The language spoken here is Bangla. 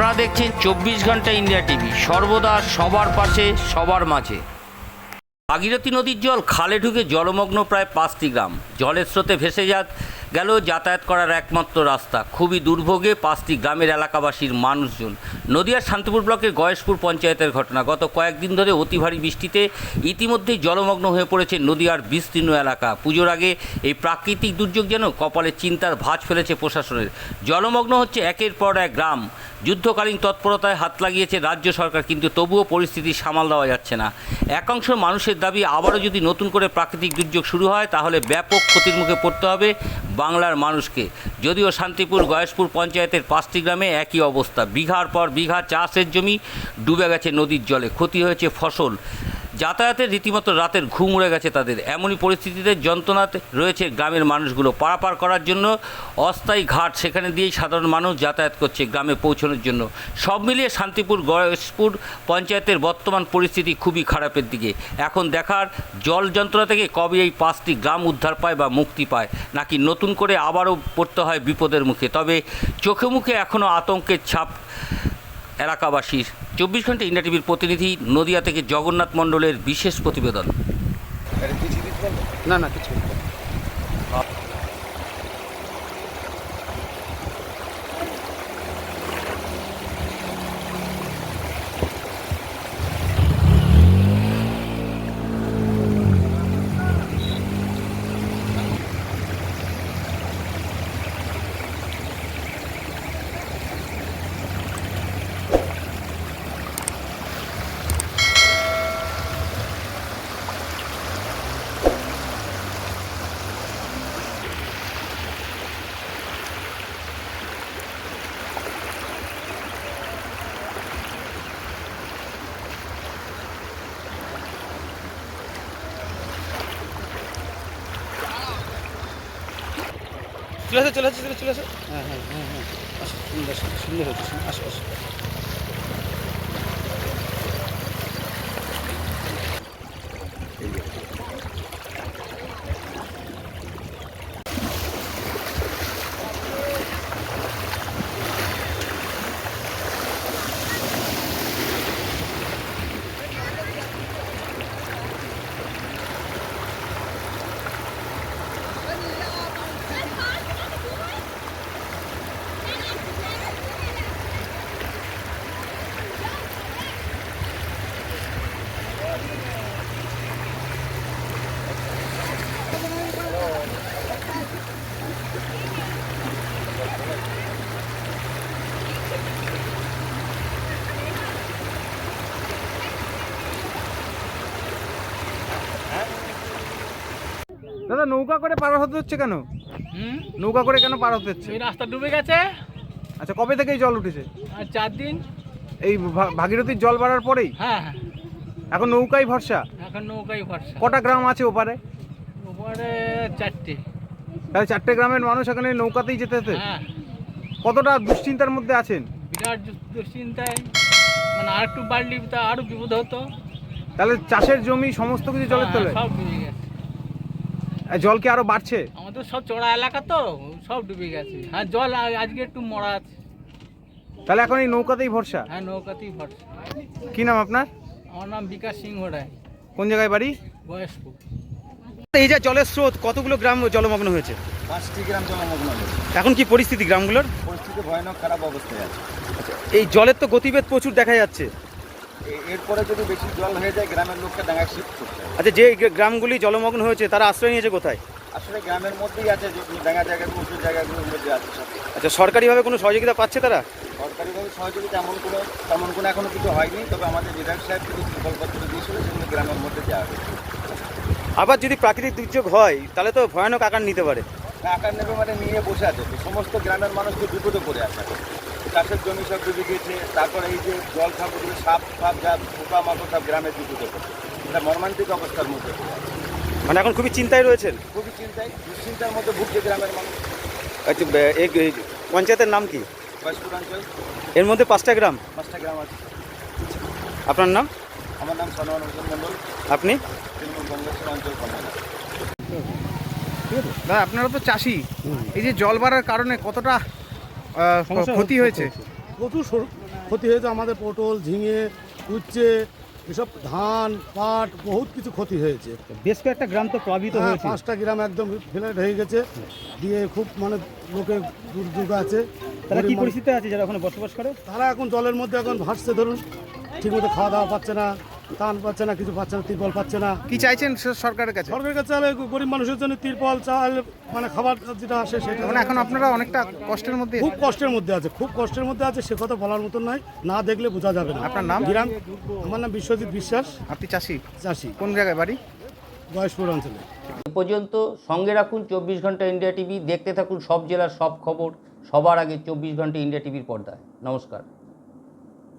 আপনারা দেখছেন চব্বিশ ঘণ্টা ইন্ডিয়া টিভি, সর্বদা সবার পাশে, সবার মাঝে। ভাগীরথী নদীর জল খালে ঢুকে জলমগ্ন প্রায় পাঁচটি গ্রাম। জলের স্রোতে ভেসে যাত গেল যাতায়াত করার একমাত্র রাস্তা। খুবই দুর্ভোগে পাঁচটি গ্রামের এলাকাবাসীর মানুষজন। নদিয়ার শান্তিপুর ব্লকের গয়েশপুর পঞ্চায়েতের ঘটনা। গত কয়েকদিন ধরে অতি ভারী বৃষ্টিতে ইতিমধ্যেই জলমগ্ন হয়ে পড়েছে নদিয়ার বিস্তীর্ণ এলাকা। পুজোর আগে এই প্রাকৃতিক দুর্যোগ যেন কপালে চিন্তার ভাঁজ ফেলেছে প্রশাসনের। জলমগ্ন হচ্ছে একের পর এক গ্রাম। যুদ্ধকালীন তৎপরতায় হাত লাগিয়েছে রাজ্য সরকার, কিন্তু তবুও পরিস্থিতি সামাল দেওয়া যাচ্ছে না। একাংশ মানুষের দাবি, আবারও যদি নতুন করে প্রাকৃতিক দুর্যোগ শুরু হয়, তাহলে ব্যাপক ক্ষতির মুখে পড়তে হবে বাংলার মানুষকে। যদিও শান্তিপুর, গয়েশপুর পঞ্চায়েতের পাঁচটি গ্রামে একই অবস্থা। বিঘার পর বিঘা চাষের জমি ডুবে গেছে নদীর জলে। ক্ষতি হয়েছে ফসল। যাতায়াতের রীতিমতো রাতের ঘুম উড়ে গেছে তাদের। এমনই পরিস্থিতিতে যন্ত্রণাতে রয়েছে গ্রামের মানুষগুলো। পারাপার করার জন্য অস্থায়ী ঘাট সেখানে দিয়েই সাধারণ মানুষ যাতায়াত করছে গ্রামে পৌঁছানোর জন্য। সব মিলিয়ে শান্তিপুর, গয়েশপুর পঞ্চায়েতের বর্তমান পরিস্থিতি খুবই খারাপের দিকে। এখন দেখার জল যন্ত্রণা থেকে কবে এই পাঁচটি গ্রাম উদ্ধার পায় বা মুক্তি পায়, নাকি নতুন করে আবারও পড়তে হয় বিপদের মুখে? তবে চোখে মুখে এখনও আতঙ্কের ছাপ এলাকাবাসীর চব্বিশ ঘণ্টা ইন্ডিয়া টিভির প্রতিনিধি নদিয়া থেকে জগন্নাথ মণ্ডলের বিশেষ প্রতিবেদন। না না কিছু চলে আসো চলে আসো চলে আসো হ্যাঁ হ্যাঁ হ্যাঁ হ্যাঁ সুন্দর সুন্দর হচ্ছে। আসো আসো দাদা নৌকা করে পার হতে হচ্ছে কেন? নৌকা করে কেন পার হতে হচ্ছে? এই রাস্তা ডুবে গেছে। আচ্ছা কবে থেকে জল উঠেছে? আর চার দিন। এই ভাগীরথীর জল বাড়ার পরেই? হ্যাঁ হ্যাঁ। এখন নৌকাই ভরসা? এখন নৌকাই ভরসা। কটা গ্রাম আছে ওপারে? ওপারে চারটে। তাহলে চারটে গ্রামের মানুষ এখানে নৌকাতেই যেতে হতে? হ্যাঁ। কতটা দুশ্চিন্তার মধ্যে আছেন? বিরাট দুশ্চিন্তায়। মানে আর একটু বাড়লি তা আরও বিপদ হতো। তাহলে চাষের জমি সমস্ত কিছু জলের হ্যাঁ, তলে সব ডুবে গেছে। জল কি আরও বাড়ছে? আমাদের সব চড়া এলাকা তো সব ডুবে গেছে। হ্যাঁ জল আজকে একটু মরা আছে। তাহলে এখন এই নৌকাতেই ভরসা? হ্যাঁ নৌকাতেই ভরসা। কি নাম আপনার? আমার নাম বিকাশ সিংহ রায়। কোন জায়গায় বাড়ি? বয়স্ক এই যে জলের স্রোত কতগুলো গ্রাম জলমগ্ন হয়েছে? পাঁচটি গ্রাম জলমগ্ন হয়েছে। এখন কি পরিস্থিতি গ্রামগুলোর? পরিস্থিতি ভয়ানক খারাপ অবস্থায় আছে। এই জলের তো গতিবেগ প্রচুর দেখা যাচ্ছে। এরপরে যদি বেশি জল হয়ে যায় গ্রামের লোককে ডাঙায় শিফট করতে হবে। আচ্ছা যে গ্রামগুলি জলমগ্ন হয়েছে তারা আশ্রয় নিয়েছে কোথায়? আসলে গ্রামের মধ্যেই আছে যে ডাঙা জায়গাগুলো উঁচু জায়গাগুলোর মধ্যে আছে আচ্ছা সরকারিভাবে কোনো সহযোগিতা পাচ্ছে তারা? সরকারিভাবে সহযোগিতা এমন কোনো তেমন কোনো এখনও কিছু হয়নি তবে আমাদের বিধায়ক সাহেব কিছু প্রকল্পত্র দিয়েছিল সেগুলো গ্রামের মধ্যে দেওয়া হবে আবার যদি প্রাকৃতিক দুর্যোগ হয় তাহলে তো ভয়ানক আকার নিতে পারে। আকার নেবে মানে নিয়ে বসে আছে সমস্ত গ্রামের মানুষকে বিপদে পড়ে আছে। চাষের জমি সব ডুবে গিয়েছে। তারপরে এই যে জল ঠাকুরগুলো সাপ ফাপ যা পোকা মাকড় সব গ্রামে বিপদে পড়ছে এটা মর্মান্তিক অবস্থার মধ্যে মানে এখন খুবই চিন্তায় রয়েছেন? খুবই চিন্তায় দুশ্চিন্তার মধ্যে ভুগছে গ্রামের মানুষ। আচ্ছা এই পঞ্চায়েতের নাম কি? অঞ্চল। এর মধ্যে পাঁচটা গ্রাম? পাঁচটা গ্রাম আছে। আপনার নাম? আমার নাম সনোয়ার হোসেন মন্ডল আপনি? তৃণমূল কংগ্রেসের অঞ্চল কর্মকর্তা দাদা আপনারা তো চাষি। এই যে জল বাড়ার কারণে কতটা ক্ষতি হয়েছে? প্রচুর ক্ষতি হয়েছে আমাদের পটল ঝিঙে উচ্ছে এসব ধান পাট বহুত কিছু ক্ষতি হয়েছে। বেশ কয়েকটা গ্রাম তো প্লাবিত হ্যাঁ, হয়েছে। পাঁচটা গ্রাম একদম ফ্ল্যাট হয়ে গেছে। দিয়ে খুব মানে লোকের দুর্যোগ আছে। তারা কি পরিস্থিতি আছে যারা ওখানে বসবাস করে? তারা এখন জলের মধ্যে এখন ভাসছে ধরুন। ঠিকমতো খাওয়া দাওয়া পাচ্ছে না। টান পাচ্ছে না কিছু পাচ্ছে না তিরপল পাচ্ছে না। কি চাইছেন সরকারের কাছে? সরকারের কাছে চাইলে গরিব মানুষের জন্য তিরপল চাল মানে খাবার যেটা আসে সেটা মানে এখন আপনারা অনেকটা কষ্টের মধ্যে খুব কষ্টের মধ্যে আছে খুব কষ্টের মধ্যে আছে সে কথা বলার মতন নয় না দেখলে বোঝা যাবে না। আপনার নাম? গ্রাম আমার নাম বিশ্বজিৎ বিশ্বাস। আপনি চাষি? চাষি। কোন জায়গায় বাড়ি? গয়েশপুর অঞ্চলে। এ পর্যন্ত সঙ্গে রাখুন চব্বিশ ঘণ্টা ইন্ডিয়া টিভি দেখতে থাকুন সব জেলার সব খবর সবার আগে চব্বিশ ঘণ্টা ইন্ডিয়া টিভির পর্দায়। নমস্কার।